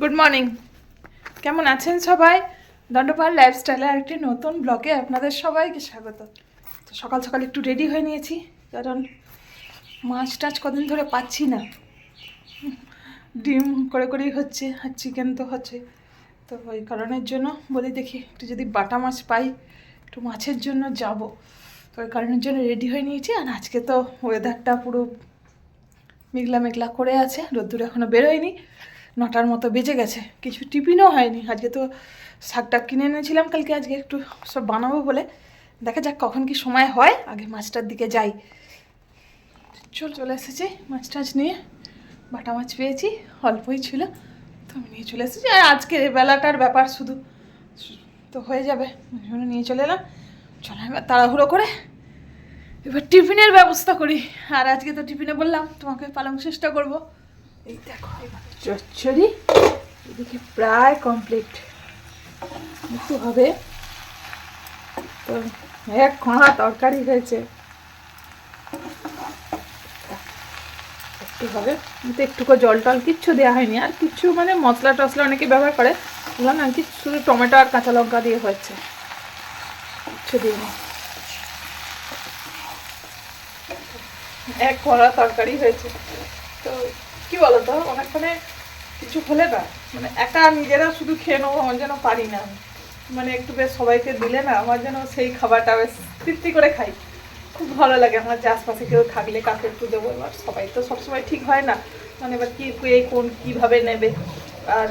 Good morning কেমন আছেন সবাই? দণ্ডপাল লাইফস্টাইলের একটি নতুন ব্লগে আপনাদের সবাইকে স্বাগত। তো সকাল সকাল একটু রেডি হয়ে নিয়েছি, কারণ মাছ টাছ কদিন ধরে পাচ্ছি না। ডিম করে করেই হচ্ছে, আর চিকেন তো হচ্ছে। তো ওই কারণের জন্য বলি দেখি, একটু যদি বাটা মাছ পাই, একটু মাছের জন্য যাব। তো ওই কারণের জন্য রেডি হয়ে নিয়েছি, আর আজকে তো ওয়েদারটা পুরো মেঘলা মেঘলা করে আছে, রোদ্দুর এখনও বেরোয়নি। নটার মতো বেজে গেছে। কিছু টিফিনও হয়নি। আজকে তো শাকটা কিনে এনেছিলাম, কালকে আজকে একটু সব বানাবো বলে। দেখা যাক কখন কি সময় হয়, আগে মাছটার দিকে যাই। চল, চলে এসেছি মাছ টাছ নিয়ে। বাটা মাছ পেয়েছি, অল্পই ছিল, তো আমি নিয়ে চলে এসেছি। আর আজকের এই বেলাটার ব্যাপার শুধু তো হয়ে যাবে নিয়ে চলে এলাম। চলো এবার তাড়াহুড়ো করে এবার টিফিনের ব্যবস্থা করি। আর আজকে তো টিফিনে বললাম, তোমাকে পালং চেষ্টা করব। চচ্চড়ি এদিকে প্রায় কমপ্লিট একটু হবে। তো এক খোঁড়া তরকারি হয়েছে। একটু হবে। কিন্তু একটুকু জল টল কিচ্ছু দেওয়া হয়নি। আর কিচ্ছু মানে মশলা টশলা অনেকে ব্যবহার করে। বললাম না কি শুধু টমেটো আর কাঁচা লঙ্কা দিয়ে হয়েছে। কিচ্ছু দিইনি এক কড়া তরকারি হয়েছে। কি বলতো? অনেকক্ষণে কিছু হলে না মানে একা নিজেরা শুধু খেয়ে নেব, আমার যেন পারি না। মানে একটু বেশ সবাইকে দিলে না, আমার যেন সেই খাবারটা বেশ তৃপ্তি করে খাই। খুব ভালো লাগে আমার যে আশপাশে কেউ থাকলে কাকে একটু দেবো, এবার সবাই তো সবসময় ঠিক হয় না। মানে এবার কী কে, কোন, কীভাবে নেবে? আর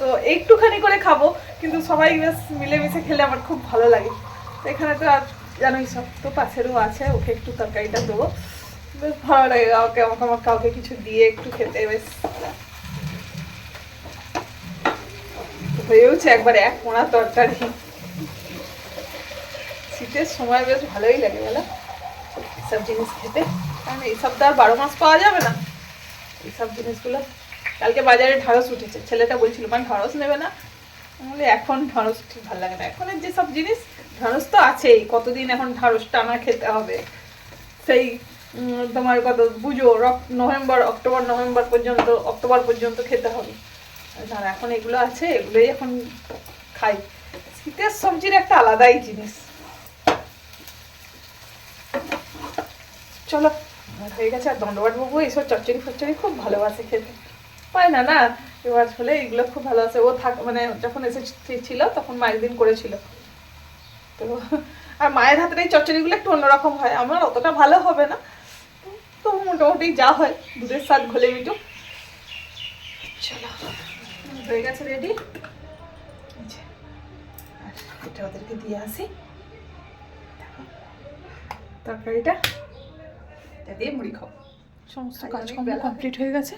তো একটুখানি করে খাব, কিন্তু সবাই বেশ মিলেমিশে খেলে আমার খুব ভালো লাগে। তো এখানে তো আর জানোই সব তো পাশেরও আছে, ওকে একটু তরকারিটা দেবো। বেশ ভালো লাগে কাউকে, আমাকে, আমার কাউকে কিছু দিয়ে একটু খেতে, বেশ। হয়েওছে একবার এক মোড়া তরকারি। শীতের সময় বেশ ভালোই লাগে, বলো? এইসব জিনিস খেতে। কারণ এইসব তো আর বারো মাস পাওয়া যাবে না। এইসব জিনিসগুলো কালকে বাজারে ঢাঁড়স উঠেছে। ছেলেটা বলছিল মানে ঢাঁড়স নেবে না? বলি, এখন ঢাঁড়স ঠিক ভালো লাগে না। এখন যেসব জিনিস, ঢাঁড়স তো আছেই। কতদিন এখন ঢাঁড়স টানা খেতে হবে? সেই তোমার কত পুজো? নভেম্বর, অক্টোবর, নভেম্বর পর্যন্ত, অক্টোবর পর্যন্ত খেতে হবে। আর এখন এগুলো আছে, এগুলোই এখন খাই। শীতের সবজির একটা আলাদাই জিনিস। চলো হয়ে গেছে আর দণ্ডবাট বাবু এইসব চচ্চড়ি ফচ্চড়ি খুব ভালোবাসে খেতে। পায় না না, এবার হলে এগুলো খুব ভালোবাসে ও থাক মানে যখন এসে ছিল, তখন মায়ের দিন করেছিল। তো, আর মায়ের হাতের এই চচ্চড়িগুলো একটু অন্যরকম হয়। আমার অতটা ভালো হবে না। তো মোটামুটি যা হয় দুধের স্বাদ ঘোলে মিটু চলো হয়ে গেছে রেডি এটা ওদেরকে দিয়ে আসি। তরকারিটা এটা দিয়ে মুড়ি খাও সমস্ত কাজকর্ম কমপ্লিট হয়ে গেছে।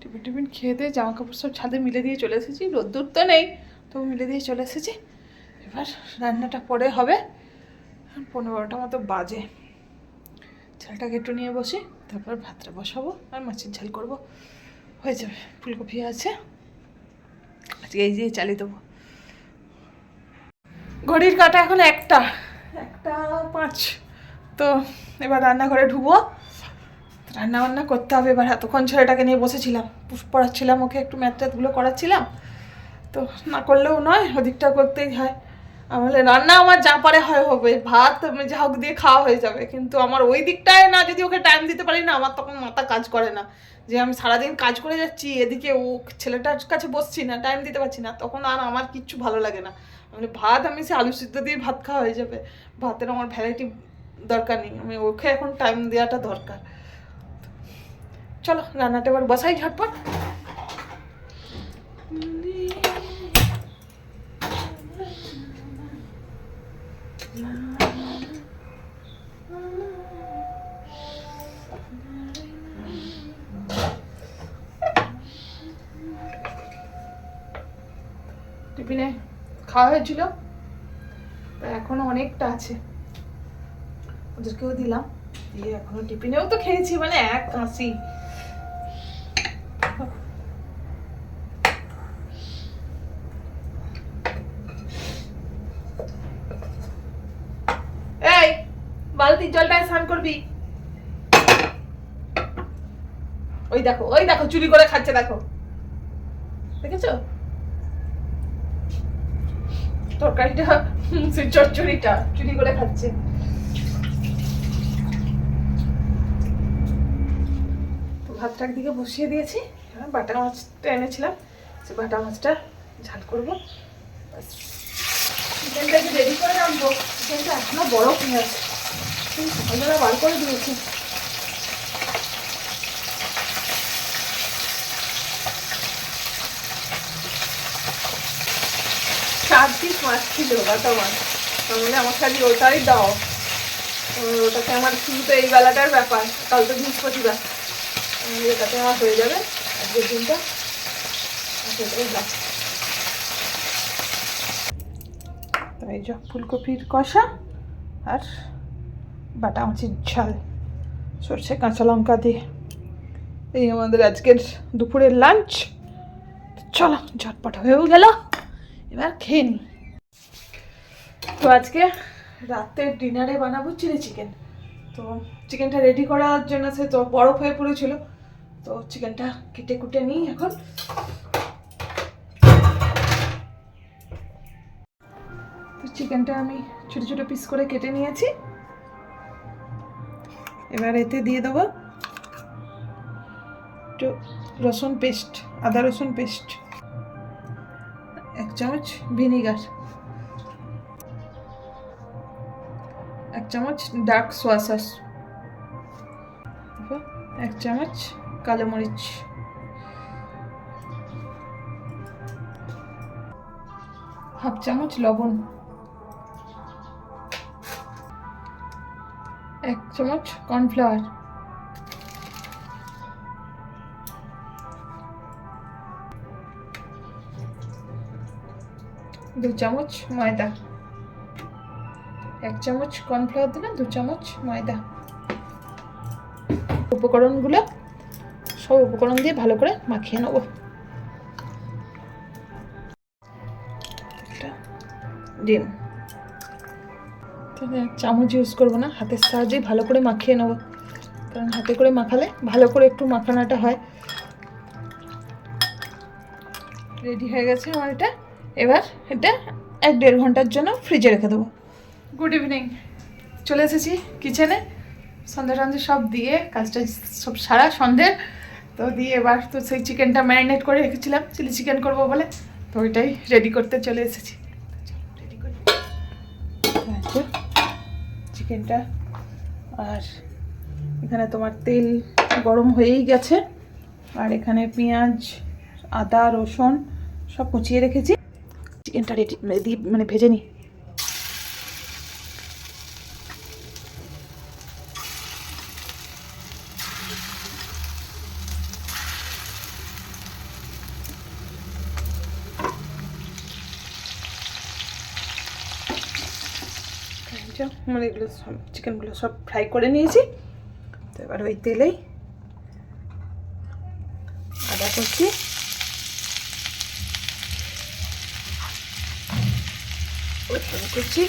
টিফিন টিফিন খেয়ে দিয়ে জামা কাপড় সব ছাদে মিলে দিয়ে চলে এসেছি। রোদ্দুর তো নেই তবু মিলে দিয়ে চলে এসেছি। এবার রান্নাটা পরে হবে। পনেরো বারোটা মতো বাজে। ছেলেটাকে একটু নিয়ে বসি। তারপর ভাতটা বসাবো আর মাছের ঝাল করব। হয়ে যাবে, ফুলকপি আছে। আজকে এই দিয়ে চালিয়ে দেবো। ঘড়ির কাটা এখন একটা একটা পাঁচ। তো এবার রান্নাঘরে ঢুকবো। রান্না বান্না করতে হবে, এবার এতক্ষণ ছেলেটাকে নিয়ে বসেছিলাম পড়াচ্ছিলাম ওকে, একটু ম্যাথ ট্যাথগুলো করাচ্ছিলাম। তো না করলেও নয় ওদিকটা করতেই হয়। তাহলে রান্না আমার যা পারে হয় হবে, ভাত যা হোক দিয়ে খাওয়া হয়ে যাবে। কিন্তু আমার ওই দিকটায় না, যদি ওকে টাইম দিতে পারি না, আমার তখন মাথা কাজ করে না। যে আমি সারাদিন কাজ করে যাচ্ছি, এদিকে ও ছেলেটার কাছে বসছি না টাইম দিতে পারছি না, তখন আর আমার কিচ্ছু ভালো লাগে না। মানে ভাত, আমি সে আলু সিদ্ধ দিয়ে ভাত খাওয়া হয়ে যাবে। ভাতের আমার ভ্যারাইটি দরকার নেই। আমি ওকে এখন টাইম দেওয়াটা দরকার। চলো, রান্নাটা এবার বসাই ঝটপট। খাওয়া হয়েছিল। তা এখনও অনেকটা আছে। ওদেরকেও দিলাম। দিয়ে এখনও টিফিনেও তো খেয়েছি মানে এক কাঁচি। বালতির জলটায় স্নান করবি। ওই দেখো ওই দেখো, চুরি করে খাচ্ছে, দেখো। দেখেছ? তরকারিটা সেই চচ্চড়িটা, চুরি করে খাচ্ছে। ভাতটা একদিকে বসিয়ে দিয়েছি এবার বাটা মাছটা এনেছিলাম। সে বাটা মাছটা ঝাল করব। চিকেনটাকে রেডি করে রাখব চিকেনটা এখনও বড় হয়ে আছে। সকালবেলা বার করে দিয়েছি। চার পিস মাছ ছিল বাটা তাহলে আমার খালি ওটাই দাও। ওটাতে আমার শুধু তো এই বেলাটার ব্যাপার, কাল তো বৃহস্পতিবার। এটাতে আমার হয়ে যাবে আজকের দিনটা। সেটাই দাও। এই যে, ফুলকপির কষা আর বাটা মাছের ঝাল, সর্ষে, কাঁচা লঙ্কা দিয়ে। এই আমাদের আজকের দুপুরের লাঞ্চ চলো, ঝটপট হয়েও গেল। এবার খেয়ে নি। তো আজকে রাতের ডিনারে বানাবো চিলি চিকেন তো চিকেনটা রেডি করার জন্য সে তো বরফ হয়ে পড়েছিল। তো চিকেনটা কেটে কুটে নিই এখন। তো চিকেনটা আমি ছোট ছোট পিস করে কেটে নিয়েছি। এবার এতে দিয়ে দেবো একটু রসুন পেস্ট আদা রসুন পেস্ট চামচ ভিনিগার। এক চামচ ডার্ক সোয়া সস। এক চামচ কালো মরিচ। হাফ চামচ লবণ। এক চামচ কর্নফ্লাওয়ার। দু চামচ ময়দা। এক চামচ কর্নফ্লাওয়ার দিলাম, দু চামচ ময়দা। উপকরণগুলো সব উপকরণ দিয়ে ভালো করে মাখিয়ে নেব। ডিম। চামচ ইউজ করব না, হাতের সাহায্যেই ভালো করে মাখিয়ে নেব। কারণ হাতে করে মাখালে ভালো করে একটু মাখানাটা হয়। রেডি হয়ে গেছে আমার এটা? এবার এটা এক দেড় ঘণ্টার জন্য ফ্রিজে রেখে দেবো। গুড ইভিনিং চলে এসেছি কিচেনে সন্ধ্যে টন্ধে সব দিয়ে কাজটা সব সারা সন্ধ্যে তো দিয়ে এবার তো সেই চিকেনটা ম্যারিনেট করে রেখেছিলাম। চিলি চিকেন করব বলে। তো ওইটাই রেডি করতে চলে এসেছি। রেডি করি চিকেনটা আর এখানে তোমার তেল গরম হয়েই গেছে। আর এখানে পেঁয়াজ আদা রসুন সব কুচিয়ে রেখেছি। চিকেনটা রেডি দিয়ে মানে ভেজে নিই যা, মানে এগুলো সব চিকেনগুলো সব ফ্রাই করে নিয়েছি। তো এবার ওই তেলেই আদা করছি রসুন করছি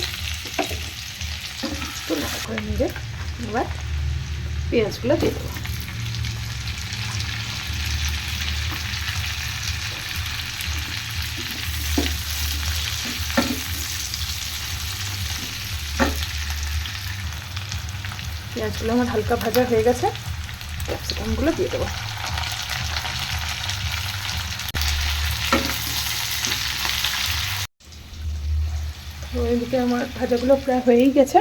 একটু নাড়া করে নিয়ে এবার পেঁয়াজগুলো দিয়ে দেবো পেঁয়াজগুলো আমার হালকা ভাজা হয়ে গেছে ক্যাপসিকামগুলো দিয়ে দেবো তো এদিকে আমার ভাজাগুলো প্রায় হয়েই গেছে।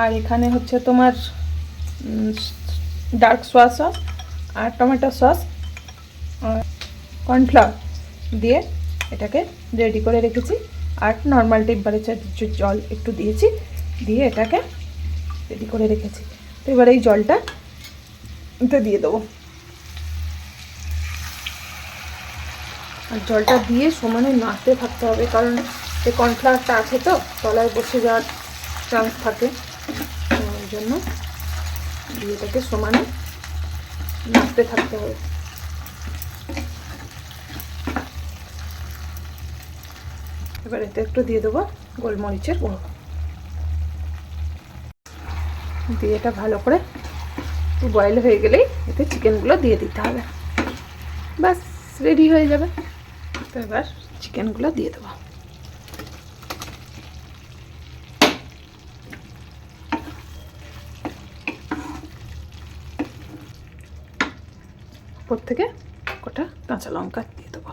আর এখানে হচ্ছে তোমার ডার্ক সোয়া সস আর টমেটো সস আর কর্নফ্লাওয়ার দিয়ে এটাকে রেডি করে রেখেছি। আর নর্মাল টেম্পারেচার জল একটু দিয়েছি, দিয়ে এটাকে রেডি করে রেখেছি। তো এবার এই জলটা দিয়ে দেবো। আর জলটা দিয়ে সমানে নাড়তে থাকতে হবে কারণ যে কর্নফ্লাওয়ারটা আছে তো, তলায় বসে যাওয়ার চান্স থাকে। ওই জন্য এটাকে সমানে নাড়তে থাকতে হবে। এবার এতে একটু দিয়ে দেবো গোলমরিচের গুঁড়ো। দিয়ে এটা ভালো করে একটু বয়েল হয়ে গেলেই এতে চিকেনগুলো দিয়ে দিতে হবে। ব্যাস রেডি হয়ে যাবে। তো এবার চিকেনগুলো দিয়ে দেবো। উপর থেকে কটা কাঁচা লঙ্কা দিয়ে দেবো।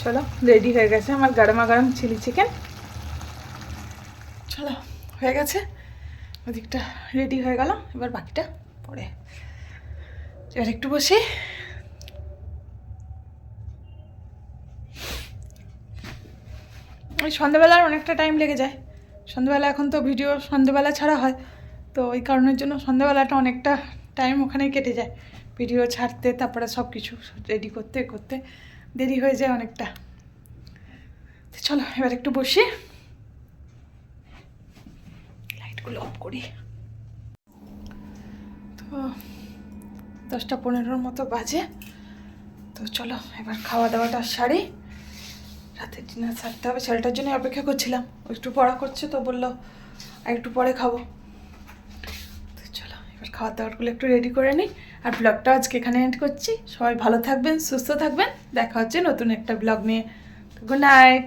চলো রেডি হয়ে গেছে আমার গরমা গরম চিলি চিকেন চলো, হয়ে গেছে। ওদিকটা রেডি হয়ে গেল, এবার বাকিটা পরে। এবার একটু বসি। ওই সন্ধ্যেবেলার অনেকটা টাইম লেগে যায়। সন্ধ্যেবেলা এখন তো ভিডিও সন্ধ্যেবেলা ছাড়া হয়। তো ওই কারণের জন্য সন্ধ্যেবেলাটা অনেকটা টাইম ওখানেই কেটে যায়। ভিডিও ছাড়তে, তারপরে সব কিছু রেডি করতে করতে দেরি হয়ে যায় অনেকটা। চলো, এবার একটু বসি। লাইটগুলো অফ করি। তো দশটা পনেরোর মতো বাজে। তো চলো, এবার খাওয়া দাওয়াটা সারি। রাতের ডিনার সারতে হবে। ছেলেটার জন্য অপেক্ষা করছিলাম। একটু পড়া করছে তো বলল, আর একটু পরে খাব। খাওয়া দাওয়ারগুলো একটু রেডি করে নিই। আর ব্লগটা আজকে এখানে এন্ড করছি। সবাই ভালো থাকবেন, সুস্থ থাকবেন। দেখা হচ্ছে নতুন একটা ব্লগ নিয়ে। Good night